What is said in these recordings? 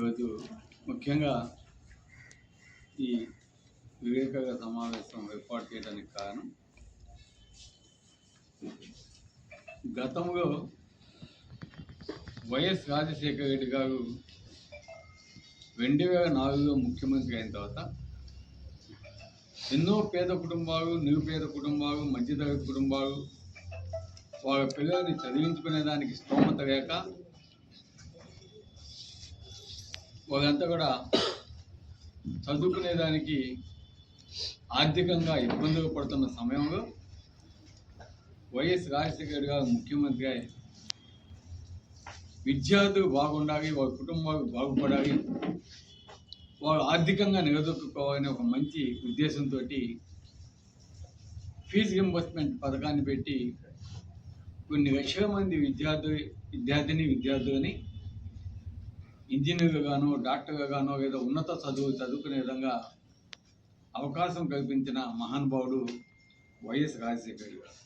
ఈరోజు ముఖ్యంగా ఈ వివేక సమావేశం ఏర్పాటు చేయడానికి కారణం గతంలో వైఎస్ రాజశేఖర రెడ్డి గారు రెండు వేల నాలుగులో ముఖ్యమంత్రి అయిన తర్వాత ఎన్నో పేద కుటుంబాలు నిరుపేద కుటుంబాలు మధ్యతరగతి కుటుంబాలు వాళ్ళ పిల్లల్ని చదివించుకునే దానికి స్తోమత లేక వాళ్ళంతా కూడా చదువుకునేదానికి ఆర్థికంగా ఇబ్బందులు పడుతున్న సమయంలో వైఎస్ రాజశేఖర రెడ్డి గారు ముఖ్యమంత్రి విద్యార్థులు బాగుండాలి వాళ్ళ కుటుంబాలు బాగుపడాలి వాళ్ళు ఆర్థికంగా నిలదొక్కుకోవాలనే ఒక మంచి ఉద్దేశంతో ఫీజు రింబర్స్మెంట్ పథకాన్ని పెట్టి కొన్ని లక్షల మంది విద్యార్థి విద్యార్థిని విద్యార్థులని ఇంజనీర్లు గానో డాక్టర్గా గానో ఏదో ఉన్నత చదువు చదువుకునే విధంగా అవకాశం కల్పించిన మహానుభావుడు వైఎస్ రాజశేఖర్ గారు.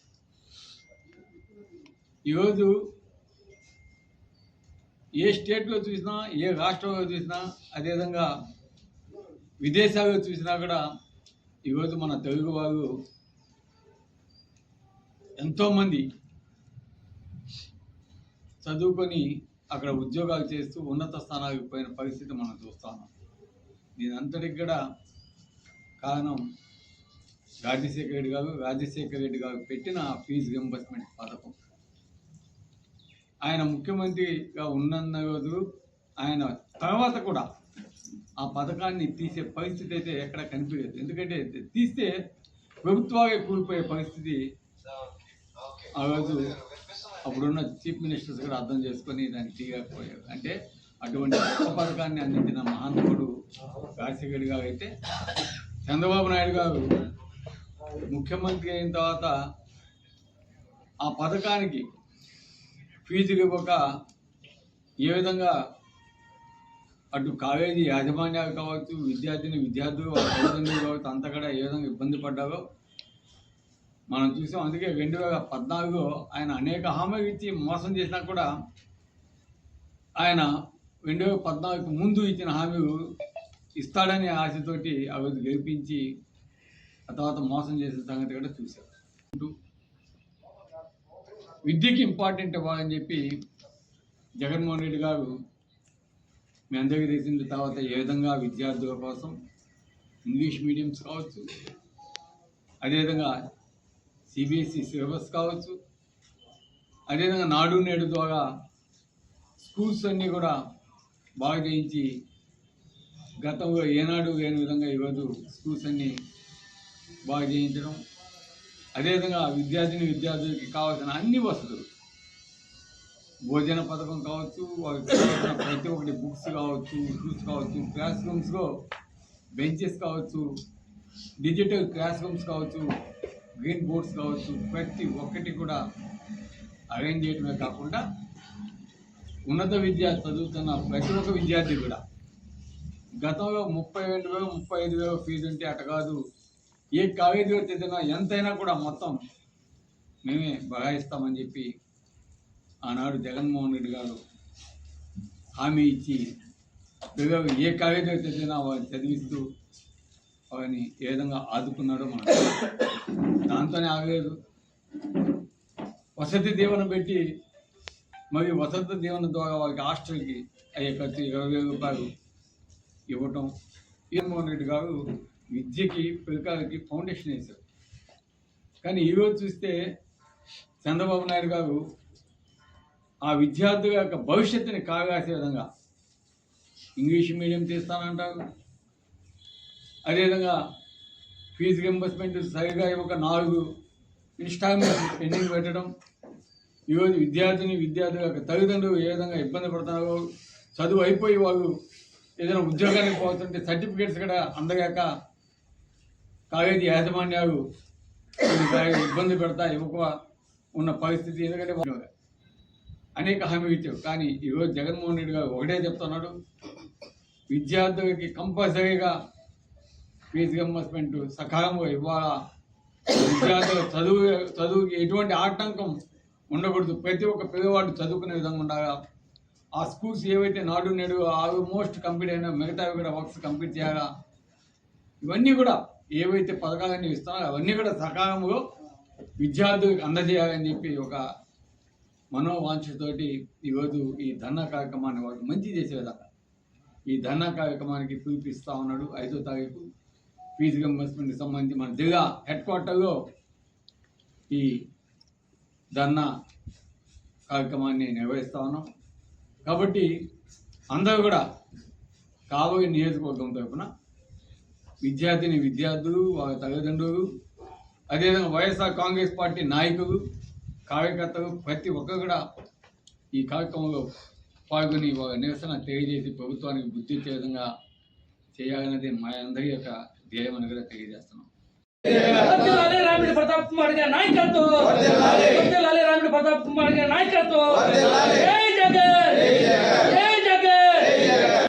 ఈరోజు ఏ స్టేట్లో చూసినా ఏ రాష్ట్రంలో చూసినా అదేవిధంగా విదేశాల్లో చూసినా కూడా ఈరోజు మన తెలుగు వారు ఎంతోమంది చదువుకొని అక్కడ ఉద్యోగాలు చేస్తూ ఉన్నత స్థానాలకు పోయిన పరిస్థితి మనం చూస్తాము దీని అంతటికి కూడా కారణం రాజశేఖర రెడ్డి గారు రాజశేఖర రెడ్డి గారు పెట్టిన ఫీజు రింబర్స్మెంట్ పథకం. ఆయన ముఖ్యమంత్రిగా ఉన్నన్న రోజు ఆయన తర్వాత కూడా ఆ పథకాన్ని తీసే పరిస్థితి అయితే ఎక్కడ కనిపించలేదు. ఎందుకంటే తీస్తే ప్రభుత్వాలే కూలిపోయే పరిస్థితి ఆ రోజు అప్పుడున్న చీఫ్ మినిస్టర్స్ కూడా అర్థం చేసుకొని దాన్ని తీయకపోయారు. అంటే అటువంటి గొప్ప పథకాన్ని అందించిన మహానుభావుడు రాజశేఖర్ గారు అయితే చంద్రబాబు నాయుడు గారు ముఖ్యమంత్రి అయిన తర్వాత ఆ పథకానికి ఫీజులు ఇవ్వక ఏ విధంగా అటు కాలేజీ యాజమాన్యాలు కావచ్చు విద్యార్థిని విద్యార్థులు వాళ్ళ తల్లిదండ్రులు కావచ్చు అంతా కూడా ఏ విధంగా ఇబ్బంది పడ్డారో మనం చూసాం. అందుకే రెండు వేల పద్నాలుగులో ఆయన అనేక హామీలు ఇచ్చి మోసం చేసినా కూడా ఆయన రెండు వేల పద్నాలుగు ముందు ఇచ్చిన హామీలు ఇస్తాడనే ఆశతోటి ఆ గెలిపించి ఆ తర్వాత మోసం చేసిన సంగతి కూడా చూశారు విద్యకి ఇంపార్టెంట్ ఇవ్వాలని చెప్పి జగన్మోహన్ రెడ్డి గారు మీ అందరికీ తెలిసిన తర్వాత ఏ విధంగా విద్యార్థుల కోసం ఇంగ్లీష్ మీడియంస్ కావచ్చు అదేవిధంగా సిబిఎస్ఈ సిలబస్ కావచ్చు. అదేవిధంగా నాడు నేడు ద్వారా స్కూల్స్ అన్నీ కూడా బాగా చేయించి గతంలో ఏనాడు లేని విధంగా ఈరోజు స్కూల్స్ అన్నీ బాగా చేయించడం. అదేవిధంగా విద్యార్థిని విద్యార్థులకి కావాల్సిన అన్ని వసతులు. భోజన పథకం కావచ్చు వాళ్ళకి కావాల్సిన ప్రతి ఒక్కటి బుక్స్ కావచ్చు షూస్ కావచ్చు క్లాస్ రూమ్స్లో బెంచెస్ కావచ్చు డిజిటల్ క్లాస్ రూమ్స్ కావచ్చు గ్రీన్ బోర్డ్స్ కావచ్చు ప్రతి ఒక్కటి కూడా అరేంజ్ చేయడమే కాకుండా ఉన్నత విద్య చదువుతున్న ప్రతి ఒక్క విద్యార్థి కూడా గతంలో ముప్పై రెండు వేలు ముప్పై ఐదు వేలు ఫీజు ఉంటే అట కాదు ఏ కాలేజీలో చదివినా ఎంతైనా కూడా మొత్తం మేమే బగాయిస్తామని చెప్పి ఆనాడు జగన్మోహన్ రెడ్డి గారు హామీ ఇచ్చి పిల్లలు ఏ కాలేజీలో చదివినా వాళ్ళు చదివిస్తూ వారిని ఏ విధంగా ఆదుకున్నాడో మనం దాంతోనే ఆగలేదు. వసతి దీవెన పెట్టి మరి వసతి దీవెన ద్వారా వారికి హాస్టల్కి అయ్యే ఖర్చు ఇరవై వేల రూపాయలు ఇవ్వటం. జగన్మోహన్ రెడ్డి గారు విద్యకి పిల్లకాయలకి ఫౌండేషన్ వేశారు. కానీ ఈరోజు చూస్తే చంద్రబాబు నాయుడు గారు ఆ విద్యార్థుల యొక్క భవిష్యత్తుని కాగాసే విధంగా ఇంగ్లీష్ మీడియం తీస్తానంటారు అదేవిధంగా ఫీజు రింబర్స్మెంట్ సరిగా ఒక నాలుగు ఇన్స్టాల్మెంట్ పెండింగ్ పెట్టడం ఈరోజు విద్యార్థిని విద్యార్థుల యొక్క తల్లిదండ్రులు ఏ విధంగా ఇబ్బంది పడుతున్నారో చదువు అయిపోయి వాళ్ళు ఏదైనా ఉద్యోగానికి పోతుంటే సర్టిఫికేట్స్ కూడా అందగాక కాలేజీ యాజమాన్యాలు ఇబ్బంది పెడతా ఇవ్వక ఉన్న పరిస్థితి ఎందుకంటే అనేక హామీ ఇచ్చావు కానీ ఈరోజు జగన్మోహన్ రెడ్డి గారు ఒకటే చెప్తున్నాడు విద్యార్థులకి కంపల్సరీగా ఫీజు రియంబర్స్మెంట్ సకాలంలో ఇవ్వాలా? విద్యార్థుల చదువు చదువుకి ఎటువంటి ఆటంకం ఉండకూడదు. ప్రతి ఒక్క పిల్లవాడు చదువుకునే విధంగా ఉండాలి? ఆ స్కూల్స్ ఏవైతే నాడు నేడు ఆల్మోస్ట్ కంప్లీట్ అయినా మిగతావి కూడా వర్క్స్ కంప్లీట్ చేయాలా? ఇవన్నీ కూడా ఏవైతే పథకాలన్నీ ఇస్తున్నారో అవన్నీ కూడా సకాలంలో విద్యార్థులకు అందజేయాలని చెప్పి ఒక మనోవాంఛతోటి ఈరోజు ఈ ధర్నా కార్యక్రమాన్ని వాళ్ళు మంచి చేసే విధంగా ఈ ధర్నా కార్యక్రమానికి పిలిపిస్తూ ఉన్నాడు. ఐదో తారీఖు ఫీజు రింబర్స్మెంట్కి సంబంధించి మన జిల్లా హెడ్ క్వార్టర్లో ఈ ధర్నా కార్యక్రమాన్ని నిర్వహిస్తా ఉన్నాం. కాబట్టి అందరూ కూడా కాబోయే నియోజకవర్గం తరఫున విద్యార్థిని విద్యార్థులు వారి తల్లిదండ్రులు అదేవిధంగా వైఎస్ఆర్ కాంగ్రెస్ పార్టీ నాయకులు కార్యకర్తలు ప్రతి ఒక్కరు కూడా ఈ కార్యక్రమంలో పాల్గొని వారి నిరసన తెలియజేసి ప్రభుత్వానికి బుద్ధి విధంగా చేయాలనేది మా అందరి యొక్క ధ్యేయం అని కూడా తెలియజేస్తున్నాం. రాముడి ప్రతాప్ కుమార్ గారి నాయకత్వం. రాముడి ప్రతాప్ కుమార్ గారి నాయకత్వం. జై